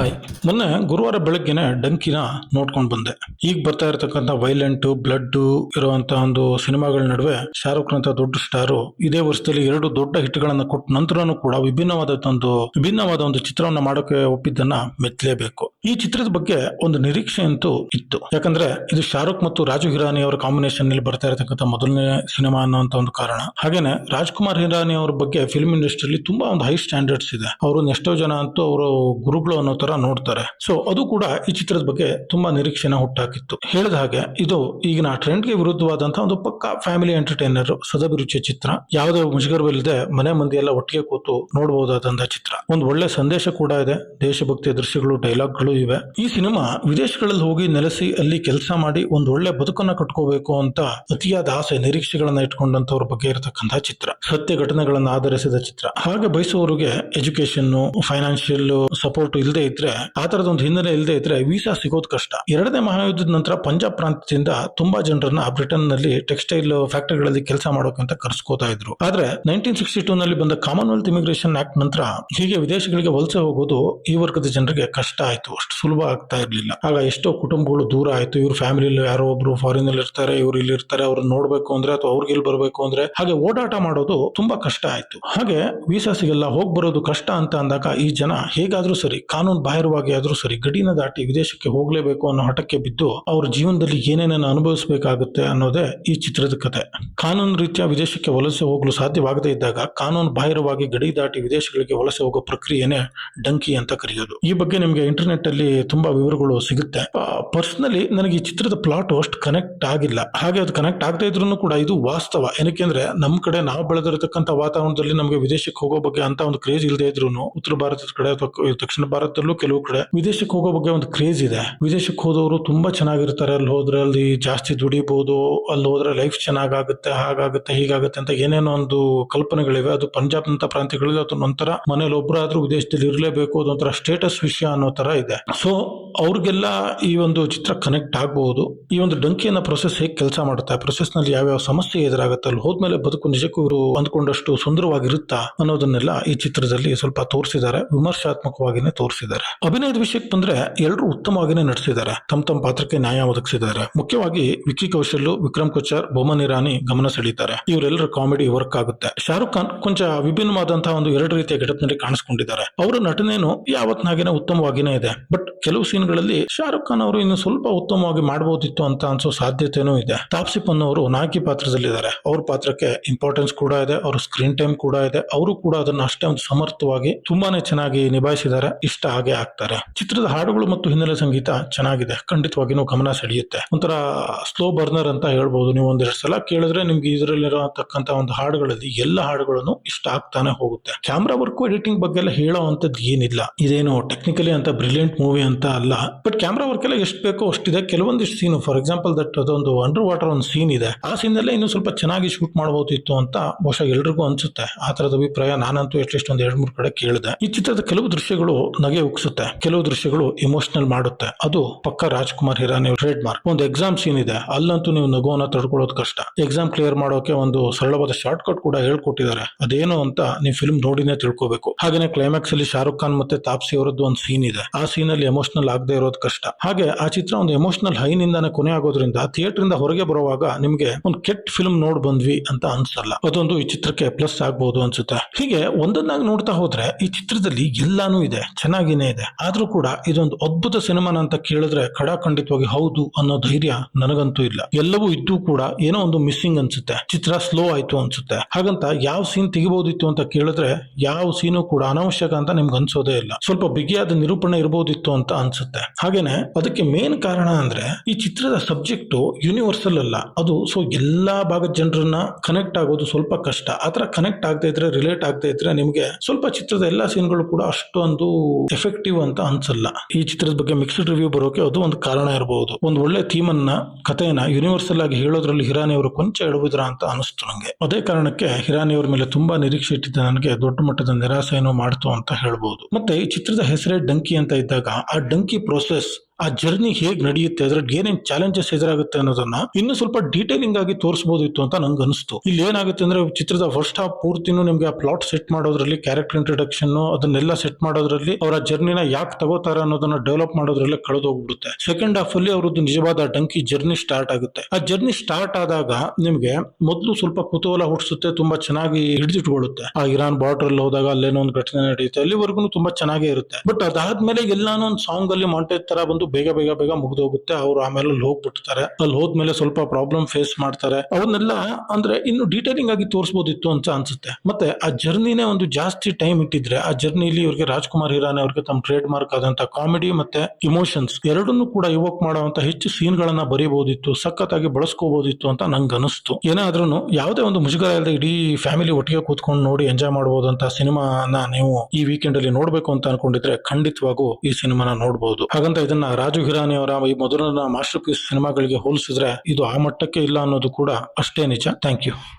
Hi. ಮೊನ್ನೆ ಗುರುವಾರ ಬೆಳಗ್ಗೆನೆ ಡಂಕಿನ ನೋಡ್ಕೊಂಡು ಬಂದೆ. ಈಗ ಬರ್ತಾ ಇರತಕ್ಕಂತ ವೈಲೆಂಟ್ ಬ್ಲಡ್ ಇರುವಂತ ಒಂದು ಸಿನಿಮಾಗಳ ನಡುವೆ ಶಾರುಖ್ ಅಂತ ದೊಡ್ಡ ಸ್ಟಾರು ಇದೇ ವರ್ಷದಲ್ಲಿ ಎರಡು ದೊಡ್ಡ ಹಿಟ್ಗಳನ್ನ ಕೊಟ್ಟ ನಂತರನೂ ಕೂಡ ವಿಭಿನ್ನವಾದ ಒಂದು ವಿಭಿನ್ನವಾದ ಒಂದು ಚಿತ್ರವನ್ನ ಮಾಡೋಕೆ ಒಪ್ಪಿದ್ದನ್ನ ಮೆಚ್ಚಲೇಬೇಕು. ಈ ಚಿತ್ರದ ಬಗ್ಗೆ ಒಂದು ನಿರೀಕ್ಷೆ ಅಂತೂ ಇತ್ತು. ಯಾಕಂದ್ರೆ ಇದು ಶಾರುಖ್ ಮತ್ತು ರಾಜು ಹಿರಾನಿ ಅವರ ಕಾಂಬಿನೇಷನ್ನಲ್ಲಿ ಬರ್ತಾ ಇರತಕ್ಕಂಥ ಮೊದಲನೇ ಸಿನಿಮಾ ಅನ್ನೋಂತ ಒಂದು ಕಾರಣ. ಹಾಗೇನೆ ರಾಜ್ಕುಮಾರ್ ಹಿರಾನಿ ಅವರ ಬಗ್ಗೆ ಫಿಲ್ಮ್ ಇಂಡಸ್ಟ್ರಿಯಲ್ಲಿ ತುಂಬಾ ಒಂದು ಹೈ ಸ್ಟ್ಯಾಂಡರ್ಡ್ಸ್ ಇದೆ. ಅವರು ಎಷ್ಟೋ ಜನ ಅಂತೂ ಅವರು ಗುರುಗಳು ಅನ್ನೋ ತರ ನೋಡ್ತಾರೆ. ಸೊ ಅದು ಕೂಡ ಈ ಚಿತ್ರದ ಬಗ್ಗೆ ತುಂಬಾ ನಿರೀಕ್ಷೆನ ಹುಟ್ಟಾಕಿತ್ತು. ಹೇಳಿದ ಹಾಗೆ, ಇದು ಈಗಿನ ಟ್ರೆಂಡ್ಗೆ ವಿರುದ್ಧವಾದಂತಹ ಒಂದು ಪಕ್ಕ ಫ್ಯಾಮಿಲಿ ಎಂಟರ್ಟೈನರ್ ಸದಭಿರುಚಿಯ ಚಿತ್ರ. ಯಾವುದೇ ಮುಜುಗರವಿಲ್ಲದೆ ಮನೆ ಮಂದಿ ಎಲ್ಲ ಒಟ್ಟಿಗೆ ಕೂತು ನೋಡಬಹುದಾದಂತಹ ಚಿತ್ರ. ಒಂದು ಒಳ್ಳೆ ಸಂದೇಶ ಕೂಡ ಇದೆ. ದೇಶಭಕ್ತಿಯ ದೃಶ್ಯಗಳು ಡೈಲಾಗ್ಗಳು ಇವೆ. ಈ ಸಿನಿಮಾ ವಿದೇಶಗಳಲ್ಲಿ ಹೋಗಿ ನೆಲೆಸಿ, ಅಲ್ಲಿ ಕೆಲಸ ಮಾಡಿ ಒಂದು ಒಳ್ಳೆ ಬದುಕನ್ನ ಕಟ್ಕೋಬೇಕು ಅಂತ ಅತಿಯಾದ ಆಸೆ, ನಿರೀಕ್ಷೆಗಳನ್ನ ಇಟ್ಕೊಂಡಂತವ್ರ ಬಗ್ಗೆ ಇರತಕ್ಕಂತಹ ಚಿತ್ರ. ಸತ್ಯ ಘಟನೆಗಳನ್ನ ಆಧರಿಸಿದ ಚಿತ್ರ. ಹಾಗೆ ಬಯಸುವವರಿಗೆ ಎಜುಕೇಶನ್ ಫೈನಾನ್ಷಿಯಲ್ ಸಪೋರ್ಟ್ ಇಲ್ಲದೆ ಇದ್ರೆ, ಆ ತರದ ಒಂದು ಹಿನ್ನೆಲೆ ಇಲ್ಲದೆ ಇದ್ರೆ ವೀಸಾ ಸಿಗೋದು ಕಷ್ಟ. ಎರಡನೇ ಮಹಾಯುದ್ಧದ ನಂತರ ಪಂಜಾಬ್ ಪ್ರಾಂತ್ಯದಿಂದ ತುಂಬಾ ಜನರನ್ನ ಬ್ರಿಟನ್ನಲ್ಲಿ ಟೆಕ್ಸ್ಟೈಲ್ ಫ್ಯಾಕ್ಟರಿಗಳಲ್ಲಿ ಕೆಲಸ ಮಾಡೋಕಂತ ಕರ್ಸ್ಕೋತಾ ಇದ್ರು. ಆದ್ರೆ ನೈನ್ಟೀನ್ ಸಿಕ್ಸ್ಟಿ ಟೂ ನಲ್ಲಿ ಬಂದ ಕಾಮನ್ವೆಲ್ತ್ ಇಮಿಗ್ರೇಷನ್ ಆಕ್ಟ್ ನಂತರ ಹೀಗೆ ವಿದೇಶಗಳಿಗೆ ವಲಸೆ ಹೋಗೋದು ಈ ವರ್ಗದ ಜನರಿಗೆ ಕಷ್ಟ ಆಯ್ತು. ಅಷ್ಟು ಸುಲಭ ಆಗ್ತಾ ಇರ್ಲಿಲ್ಲ. ಆಗ ಎಷ್ಟೋ ಕುಟುಂಬಗಳು ದೂರ ಆಯ್ತು. ಇವ್ರ ಫ್ಯಾಮಿಲಿ ಯಾರೋ ಒಬ್ರು ಫಾರಿನ್ ಅಲ್ಲಿ ಇರ್ತಾರೆ, ಇವ್ರು ಇಲ್ಲಿ ಇರ್ತಾರೆ, ಅವ್ರನ್ನ ನೋಡ್ಬೇಕು ಅಂದ್ರೆ ಅಥವಾ ಅವ್ರಿಗೆ ಇಲ್ಲಿ ಬರ್ಬೇಕು ಅಂದ್ರೆ ಹಾಗೆ ಓಡಾಟ ಮಾಡೋದು ತುಂಬಾ ಕಷ್ಟ ಆಯ್ತು. ಹಾಗೆ ವೀಸಾ ಸಿಗಲ್ಲ, ಹೋಗ್ ಬರೋದು ಕಷ್ಟ ಅಂತ ಅಂದಾಗ ಈ ಜನ ಹೇಗಾದ್ರೂ ಸರಿ ಕಾನೂನು ಬಾಹಿರವಾಗಿ ಆದ್ರೂ ಸರಿ ಗಡಿನ ದಾಟಿ ವಿದೇಶಕ್ಕೆ ಹೋಗ್ಲೇಬೇಕು ಅನ್ನೋ ಹಠಕ್ಕೆ ಬಿದ್ದು ಅವ್ರ ಜೀವನದಲ್ಲಿ ಏನೇನೇನು ಅನುಭವಿಸಬೇಕಾಗುತ್ತೆ ಅನ್ನೋದೇ ಈ ಚಿತ್ರದ ಕತೆ. ಕಾನೂನು ರೀತಿಯ ವಿದೇಶಕ್ಕೆ ವಲಸೆ ಹೋಗಲು ಸಾಧ್ಯವಾಗದೇ ಇದ್ದಾಗ ಕಾನೂನು ಬಾಹಿರವಾಗಿ ಗಡಿ ದಾಟಿ ವಿದೇಶಗಳಿಗೆ ವಲಸೆ ಹೋಗೋ ಪ್ರಕ್ರಿಯೆನೇ ಡಂಕಿ ಅಂತ ಕರೆಯೋದು. ಈ ಬಗ್ಗೆ ನಿಮಗೆ ಇಂಟರ್ನೆಟ್ ಅಲ್ಲಿ ತುಂಬಾ ವಿವರಗಳು ಸಿಗುತ್ತೆ. ಪರ್ಸನಲಿ ನನಗೆ ಈ ಚಿತ್ರದ ಪ್ಲಾಟ್ ಅಷ್ಟು ಕನೆಕ್ಟ್ ಆಗಿಲ್ಲ. ಹಾಗೆ ಅದು ಕನೆಕ್ಟ್ ಆಗದೇ ಇದ್ರೂ ಕೂಡ ಇದು ವಾಸ್ತವ. ಏನಕ್ಕೆಂದ್ರೆ ನಮ್ಮ ಕಡೆ ನಾವು ಬೆಳೆದಿರತಕ್ಕಂಥ ವಾತಾವರಣದಲ್ಲಿ ನಮಗೆ ವಿದೇಶಕ್ಕೆ ಹೋಗೋ ಬಗ್ಗೆ ಅಂತ ಒಂದು ಕ್ರೇಜ್ ಇಲ್ಲದೆ ಇದ್ರು ಉತ್ತರ ಭಾರತದ ಕಡೆ ಅಥವಾ ದಕ್ಷಿಣ ಭಾರತದಲ್ಲೂ ಕೆಲವು ಕಡೆ ವಿದೇಶಕ್ಕೆ ಹೋಗೋ ಬಗ್ಗೆ ಒಂದು ಕ್ರೇಜ್ ಇದೆ. ವಿದೇಶಕ್ಕೆ ಹೋದವರು ತುಂಬಾ ಚೆನ್ನಾಗಿರ್ತಾರೆ. ಅಲ್ಲಿ ಹೋದ್ರೆ ಅಲ್ಲಿ ಜಾಸ್ತಿ ದುಡಿಬಹುದು ಅಲ್ಲಿ ಹೋದ್ರೆ ಲೈಫ್ ಚೆನ್ನಾಗಾಗುತ್ತೆ, ಹಾಗಾಗುತ್ತೆ, ಹೀಗಾಗುತ್ತೆ ಅಂತ ಏನೇನೋ ಒಂದು ಕಲ್ಪನೆಗಳಿವೆ. ಅದು ಪಂಜಾಬ್ ನಂತ ಪ್ರಾಂತ್ಯಗಳಲ್ಲಿ ಒಂಥರ ಮನೇಲಿ ಒಬ್ಬರಾದ್ರೂ ವಿದೇಶದಲ್ಲಿ ಇರಲೇಬೇಕು. ಅದೊಂಥರ ಸ್ಟೇಟಸ್ ವಿಷಯ ಅನ್ನೋ ತರ ಇದೆ. ಸೊ ಅವ್ರಿಗೆಲ್ಲ ಈ ಒಂದು ಚಿತ್ರ ಕನೆಕ್ಟ್ ಆಗಬಹುದು ಈ ಒಂದು ಡಂಕಿಯನ್ನ ಪ್ರೊಸೆಸ್ ಹೇಗೆ ಕೆಲಸ ಮಾಡುತ್ತೆ? ಪ್ರೊಸೆಸ್ನಲ್ಲಿ ಯಾವ್ಯಾವ ಸಮಸ್ಯೆ ಎದುರಾಗುತ್ತೆ? ಅಲ್ಲಿ ಹೋದ್ಮೇಲೆ ಬದುಕು ನಿಜಕ್ಕೂ ಇವರು ಅಂದ್ಕೊಂಡಷ್ಟು ಸುಂದರವಾಗಿರುತ್ತಾ ಅನ್ನೋದನ್ನೆಲ್ಲ ಈ ಚಿತ್ರದಲ್ಲಿ ಸ್ವಲ್ಪ ತೋರಿಸಿದ್ದಾರೆ. ವಿಮರ್ಶಾತ್ಮಕವಾಗಿನೇ ತೋರಿಸಿದ್ದಾರೆ. ಅಭಿನಯದ ವಿಷಯಕ್ಕೆ ಬಂದ್ರೆ ಎಲ್ಲರೂ ಉತ್ತಮವಾಗಿನೇ ನಟಿಸಿದ್ದಾರೆ. ತಮ್ಮ ತಮ್ಮ ಪಾತ್ರಕ್ಕೆ ನ್ಯಾಯ ಒದಗಿಸಿದ್ದಾರೆ. ಮುಖ್ಯವಾಗಿ ವಿಕ್ಕಿ ಕೌಶಲ್, ವಿಕ್ರಮ್ ಕೊಚ್ಚಾರ್, ಬೊಮ್ಮನ್ ಇರಾನಿ ಗಮನ ಸೆಳೀತಾರೆ. ಇವರೆಲ್ಲರ ಕಾಮಿಡಿ ವರ್ಕ್ ಆಗುತ್ತೆ. ಶಾರುಖ್ ಖಾನ್ ಕೊಂಚ ವಿಭಿನ್ನವಾದಂತಹ ಒಂದು ಎರಡು ರೀತಿಯ ಗೆಟಪ್ನಲ್ಲಿ ಕಾಣಿಸ್ಕೊಂಡಿದ್ದಾರೆ. ಅವರ ನಟನೆಯನ್ನು ಯಾವತ್ನಾಗಿನ ಉತ್ತಮವಾಗಿನೇ ಇದೆ. ಬಟ್ ಕೆಲವು ಸೀನ್ಗಳಲ್ಲಿ ಶಾರುಖ್ ಖಾನ್ ಅವರು ಇನ್ನು ಸ್ವಲ್ಪ ಉತ್ತಮವಾಗಿ ಮಾಡಬಹುದಿತ್ತು ಅಂತ ಅನ್ಸೋ ಸಾಧ್ಯತೆನೂ ಇದೆ. ತಾಪ್ಸಿ ಪನ್ನು ಅವರು ನಾಯಕಿ ಪಾತ್ರದಲ್ಲಿದ್ದಾರೆ. ಅವ್ರ ಪಾತ್ರಕ್ಕೆ ಇಂಪಾರ್ಟೆನ್ಸ್ ಕೂಡ ಇದೆ. ಅವ್ರ ಸ್ಕ್ರೀನ್ ಟೈಮ್ ಕೂಡ ಇದೆ. ಅವರು ಕೂಡ ಅದನ್ನ ಅಷ್ಟೇ ಒಂದು ಸಮರ್ಥವಾಗಿ ತುಂಬಾನೇ ಚೆನ್ನಾಗಿ ನಿಭಾಯಿಸಿದ್ದಾರೆ. ಇಷ್ಟ ಹಾಗೆ ಆಗ್ತಾರೆ. ಚಿತ್ರದ ಹಾಡುಗಳು ಮತ್ತು ಹಿನ್ನೆಲೆ ಸಂಗೀತ ಚೆನ್ನಾಗಿದೆ. ಖಂಡಿತವಾಗಿನೂ ಗಮನ ಸೆಳೆಯುತ್ತೆ. ಒಂಥರ ಸ್ಲೋ ಬರ್ನರ್ ಅಂತ ಹೇಳ್ಬೋದು. ನೀವು ಒಂದೆರಡು ಸಲ ಕೇಳಿದ್ರೆ ನಿಮ್ಗೆ ಇದರಲ್ಲಿರತಕ್ಕಂತ ಒಂದು ಹಾಡುಗಳಲ್ಲಿ ಎಲ್ಲ ಹಾಡುಗಳನ್ನು ಇಷ್ಟ ಆಗ್ತಾನೆ ಹೋಗುತ್ತೆ. ಕ್ಯಾಮ್ರಾ ವರ್ಕ್ ಎಡಿಟಿಂಗ್ ಬಗ್ಗೆ ಎಲ್ಲ ಹೇಳೋ ಏನಿಲ್ಲ. ಇದೇನು ಟೆಕ್ನಿಕಲಿ ಅಂತ ಬ್ರಿಲಿಯಂಟ್ ಮೂವಿ ಅಂತ ಅಲ್ಲ. ಬಟ್ ಕ್ಯಾಮ್ರಾ ವರ್ಕ್ ಎಲ್ಲ ಎಷ್ಟು ಬೇಕೋ ಅಷ್ಟಿದೆ. ಕೆಲವೊಂದಿಷ್ಟು ಸೀನ್ ಫಾರ್ ಎಕ್ಸಾಂಪಲ್ ದಟ್ ಅದೊಂದು ಅಂಡರ್ ವಾಟರ್ ಒಂದು ಸೀನ್ ಇದೆ. ಆ ಸೀನ್ ಇನ್ನೂ ಇನ್ನು ಸ್ವಲ್ಪ ಚೆನ್ನಾಗಿ ಶೂಟ್ ಮಾಡಬಹುದಿತ್ತು ಅಂತ ಬಹುಶಃ ಎಲ್ರಿಗೂ ಅನ್ಸುತ್ತೆ. ಆ ತರದ ಅಭಿಪ್ರಾಯ ನಾನಂತೂ ಎಷ್ಟೆಷ್ಟೊಂದು ಎರಡು ಮೂರು ಕಡೆ ಕೇಳಿದೆ. ಈ ಚಿತ್ರದ ಕೆಲವು ದೃಶ್ಯಗಳು ನಗೆ ಉಕ್ಸುತ್ತೆ ಕೆಲವು ದೃಶ್ಯಗಳು ಇಮೋಷನಲ್ ಮಾಡುತ್ತೆ. ಅದು ಪಕ್ಕ ರಾಜ್ಕುಮಾರ್ ಹಿರಾನಿ ಟ್ರೇಡ್ ಮಾರ್ಕ್ ಒಂದು ಎಕ್ಸಾಮ್ ಸೀನ್ ಇದೆ. ಅಲ್ಲಂತೂ ನೀವು ನಗುವನ್ನ ತಡ್ಕೊಳ್ಳೋದು ಕಷ್ಟ. ಎಕ್ಸಾಮ್ ಕ್ಲಿಯರ್ ಮಾಡೋಕೆ ಒಂದು ಸರಳವಾದ ಶಾರ್ಟ್ ಕಟ್ ಕೂಡ ಹೇಳ್ಕೊಟ್ಟಿದ್ದಾರೆ. ಅದೇನು ಅಂತ ನೀವು ಫಿಲ್ಮ್ ನೋಡಿನೇ ತಿಳ್ಕೋಬೇಕು. ಹಾಗೇನೆ ಕ್ಲೈಮ್ಯಾಕ್ಸ್ ಅಲ್ಲಿ ಶಾರುಖ್ ಖಾನ್ ಮತ್ತೆ ತಾಪ್ಸಿ ಅವರದ್ದು ಒಂದು ಸೀನ್ ಇದೆ. ಆ ಸೀನ್ ಅಲ್ಲಿ ಎಮೋಷನಲ್ ಆಗದೆ ಇರೋದು ಕಷ್ಟ. ಹಾಗೆ ಆ ಚಿತ್ರ ಒಂದು ಎಮೋಷನಲ್ ಹೈ ಹೈನಿಂದಾನೆ ಕೊನೆ ಆಗೋದ್ರಿಂದ ಥಿಯೇಟರ್ ಇಂದ ಹೊರಗೆ ಬರುವಾಗ ನಿಮ್ಗೆ ಒಂದು ಕೆಟ್ಟ ಫಿಲ್ಮ್ ನೋಡ್ ಬಂದ್ವಿ ಅಂತ ಅನ್ಸಲ್ಲ. ಅದೊಂದು ಈ ಚಿತ್ರಕ್ಕೆ ಪ್ಲಸ್ ಆಗ್ಬಹುದು ಅನ್ಸುತ್ತೆ. ಹೀಗೆ ಒಂದೊಂದಾಗಿ ನೋಡ್ತಾ ಹೋದ್ರೆ ಈ ಚಿತ್ರದಲ್ಲಿ ಎಲ್ಲಾನು ಇದೆ, ಚೆನ್ನಾಗಿನೇ ಇದೆ. ಆದ್ರೂ ಕೂಡ ಇದೊಂದು ಅದ್ಭುತ ಸಿನಿಮಾನ ಅಂತ ಕೇಳಿದ್ರೆ ಖಡಾಖಂಡಿತವಾಗಿ ಹೌದು ಅನ್ನೋ ಧೈರ್ಯ ನನಗಂತೂ ಇಲ್ಲ. ಎಲ್ಲವೂ ಇದ್ದು ಕೂಡ ಏನೋ ಒಂದು ಮಿಸ್ಸಿಂಗ್ ಅನ್ಸುತ್ತೆ. ಚಿತ್ರ ಸ್ಲೋ ಆಯ್ತು ಅನ್ಸುತ್ತೆ. ಹಾಗಂತ ಯಾವ ಸೀನ್ ತೆಗಿಬಹುದಿತ್ತು ಅಂತ ಕೇಳಿದ್ರೆ ಯಾವ ಸೀನು ಕೂಡ ಅನಾವಶ್ಯಕ ಅಂತ ನಿಮ್ಗೆ ಅನ್ಸೋದೇ ಇಲ್ಲ. ಸ್ವಲ್ಪ ಬಿಗಿಯಾದ ನಿರೂಪಣೆ ಇರಬಹುದಿತ್ತು ಅಂತ ಅನ್ಸುತ್ತೆ. ಹಾಗೇನೆ ಅದಕ್ಕೆ ಮೇನ್ ಕಾರಣ ಅಂದ್ರೆ ಈ ಚಿತ್ರದ ಸಬ್ಜೆಕ್ಟ್ ಯೂನಿವರ್ಸಲ್ ಅಲ್ಲ. ಅದು ಸೊ ಎಲ್ಲಾ ಭಾಗದ ಜನರನ್ನ ಕನೆಕ್ಟ್ ಆಗೋದು ಸ್ವಲ್ಪ ಕಷ್ಟ. ಆತರ ಕನೆಕ್ಟ್ ಆಗದೆ ಇದ್ರೆ ರಿಲೇಟ್ ಆಗದೆ ಇದ್ರೆ ನಿಮ್ಗೆ ಸ್ವಲ್ಪ ಚಿತ್ರದ ಎಲ್ಲಾ ಸೀನ್ಗಳು ಕೂಡ ಅಷ್ಟೊಂದು ಎಫೆಕ್ಟಿವ್ ಅಂತ ಅನ್ಸಲ್ಲ. ಈ ಚಿತ್ರದ ಬಗ್ಗೆ ಮಿಕ್ಸ್ಡ್ ರಿವ್ಯೂ ಬರೋಕೆ ಅದು ಒಂದು ಕಾರಣ ಇರಬಹುದು ಒಂದು ಒಳ್ಳೆ ಥೀಮ್ ಅನ್ನ, ಕಥೆಯನ್ನ ಯೂನಿವರ್ಸಲ್ ಆಗಿ ಹೇಳೋದ್ರಲ್ಲಿ ಹಿರಾನಿ ಅವರು ಕೊಂಚ ಎಡವಿದ್ರ ಅಂತ ಅನಿಸ್ತು ನಂಗೆ. ಅದೇ ಕಾರಣಕ್ಕೆ ಹಿರಾನಿ ಅವರ ಮೇಲೆ ತುಂಬಾ ನಿರೀಕ್ಷೆ ಇಟ್ಟಿದ್ದ ನನಗೆ ದೊಡ್ಡ ಮಟ್ಟದ ನಿರಾಸೆಯನ್ನು ಮಾಡ್ತು ಅಂತ ಹೇಳ್ಬಹುದು ಮತ್ತೆ ಈ ಚಿತ್ರದ ಹೆಸರೇ ಡಂಕಿ ಅಂತ ಇದ್ದಾಗ ಆ ಡಂಕಿ ಪ್ರೋಸೆಸ್ ಆ ಜರ್ನಿ ಹೇಗ್ ನಡೆಯುತ್ತೆ, ಅದ್ರಲ್ಲಿ ಏನೇನ್ ಚಾಲೆಂಜಸ್ ಎದುರಾಗುತ್ತೆ ಅನ್ನೋದನ್ನ ಇನ್ನು ಸ್ವಲ್ಪ ಡೀಟೇಲಿಂಗ್ ಆಗಿ ತೋರಿಸಬಹುದಿತ್ತು ಅಂತ ನಂಗೆ ಅನಿಸ್ತು. ಇಲ್ಲಿ ಏನಾಗುತ್ತೆ ಅಂದ್ರೆ ಚಿತ್ರದ ಫಸ್ಟ್ ಹಾಫ್ ಪೂರ್ತಿನೂ ನಿಮ್ಗೆ ಆ ಪ್ಲಾಟ್ ಸೆಟ್ ಮಾಡೋದ್ರಲ್ಲಿ ಕ್ಯಾರೆಕ್ಟರ್ ಇಂಟ್ರೊಡಕ್ಷನ್ ಅದನ್ನೆಲ್ಲ ಸೆಟ್ ಮಾಡೋದ್ರಲ್ಲಿ ಅವರ ಜರ್ನಿನ ಯಾಕೆ ತಗೋತಾರೆ ಅನ್ನೋದನ್ನ ಡೆವಲಪ್ ಮಾಡೋದ್ರಲ್ಲೇ ಕಳೆದೋಗ್ಬಿಡುತ್ತೆ. ಸೆಕೆಂಡ್ ಹಾಫ್ ಅಲ್ಲಿ ಅವ್ರದ್ದು ನಿಜವಾದ ಡಂಕಿ ಜರ್ನಿ ಸ್ಟಾರ್ಟ್ ಆಗುತ್ತೆ. ಆ ಜರ್ನಿ ಸ್ಟಾರ್ಟ್ ಆದಾಗ ನಿಮ್ಗೆ ಮೊದಲು ಸ್ವಲ್ಪ ಕುತೂಹಲ ಹುಟ್ಟಿಸುತ್ತೆ ತುಂಬಾ ಚೆನ್ನಾಗಿ ಹಿಡಿದಿಟ್ಕೊಳ್ಳುತ್ತೆ. ಆ ಇರಾನ್ ಬಾರ್ಡರ್ ಅಲ್ಲಿ ಹೋದಾಗ ಅಲ್ಲೇನೋ ಒಂದು ಘಟನೆ ನಡೆಯುತ್ತೆ ಅಲ್ಲಿವರೆಗೂ ತುಂಬಾ ಚೆನ್ನಾಗೇ ಇರುತ್ತೆ. ಬಟ್ ಅದಾದ್ಮೇಲೆ ಎಲ್ಲಾನು ಒಂದು ಸಾಂಗ್ ಅಲ್ಲಿ ಮಾಂಟೇಜ್ ತರ ಬಂದು ಬೇಗ ಬೇಗ ಬೇಗ ಮುಗ್ದೋಗುತ್ತೆ. ಅವ್ರು ಆಮೇಲೆ ಅಲ್ಲಿ ಹೋಗ್ಬಿಡ್ತಾರೆ. ಅಲ್ಲಿ ಹೋದ್ಮೇಲೆ ಸ್ವಲ್ಪ ಪ್ರಾಬ್ಲಮ್ ಫೇಸ್ ಮಾಡ್ತಾರೆ. ಅವನ್ನೆಲ್ಲ ಅಂದ್ರೆ ಇನ್ನು ಡೀಟೇಲಿಂಗ್ ಆಗಿ ತೋರಿಸಬಹುದಿತ್ತು ಅಂತ ಅನ್ಸುತ್ತೆ. ಮತ್ತೆ ಆ ಜರ್ನಿನೇ ಒಂದು ಜಾಸ್ತಿ ಟೈಮ್ ಇಟ್ಟಿದ್ರೆ, ಆ ಜರ್ನಿಲಿ ಇವರಿಗೆ ರಾಜ್ಕುಮಾರ್ ಹಿರಾನಿ ಅವ್ರಿಗೆ ತಮ್ಮ ಟ್ರೇಡ್ ಮಾರ್ಕ್ ಆದಂತ ಕಾಮಿಡಿ ಮತ್ತೆ ಇಮೋಷನ್ಸ್ ಎರಡನ್ನೂ ಕೂಡ ಯುವಕ್ ಮಾಡುವಂತ ಹೆಚ್ಚು ಸೀನ್ ಗಳನ್ನ ಬರೀಬಹುದಿತ್ತು ಸಖತ್ತಾಗಿ ಬಳಸ್ಕೋಬಹುದಿತ್ತು ಅಂತ ನಂಗೆ ಅನಿಸ್ತು ಏನಾದ್ರೂ ಯಾವುದೇ ಒಂದು ಮುಜುಗರ ಇಲ್ಲದೆ ಇಡೀ ಫ್ಯಾಮಿಲಿ ಒಟ್ಟಿಗೆ ಕೂತ್ಕೊಂಡು ನೋಡಿ ಎಂಜಾಯ್ ಮಾಡಬಹುದಂತ ಸಿನಿಮಾನ ನೀವು ಈ ವೀಕೆಂಡ್ ಅಲ್ಲಿ ನೋಡ್ಬೇಕು ಅಂತ ಅನ್ಕೊಂಡಿದ್ರೆ ಖಂಡಿತವಾಗೂ ಈ ಸಿನಿಮಾನ ನೋಡಬಹುದು ಹಾಗಂತ ಇದನ್ನ ರಾಜು ಹಿರಾನಿ ಅವರ ಈ ಮೊದಲನ ಮಾಸ್ಟರ್ ಪೀಸ್ ಸಿನಿಮಾಗಳಿಗೆ ಹೋಲಿಸಿದ್ರೆ ಇದು ಆ ಮಟ್ಟಕ್ಕೆ ಇಲ್ಲ ಅನ್ನೋದು ಕೂಡ ಅಷ್ಟೇ ನಿಜ. Thank you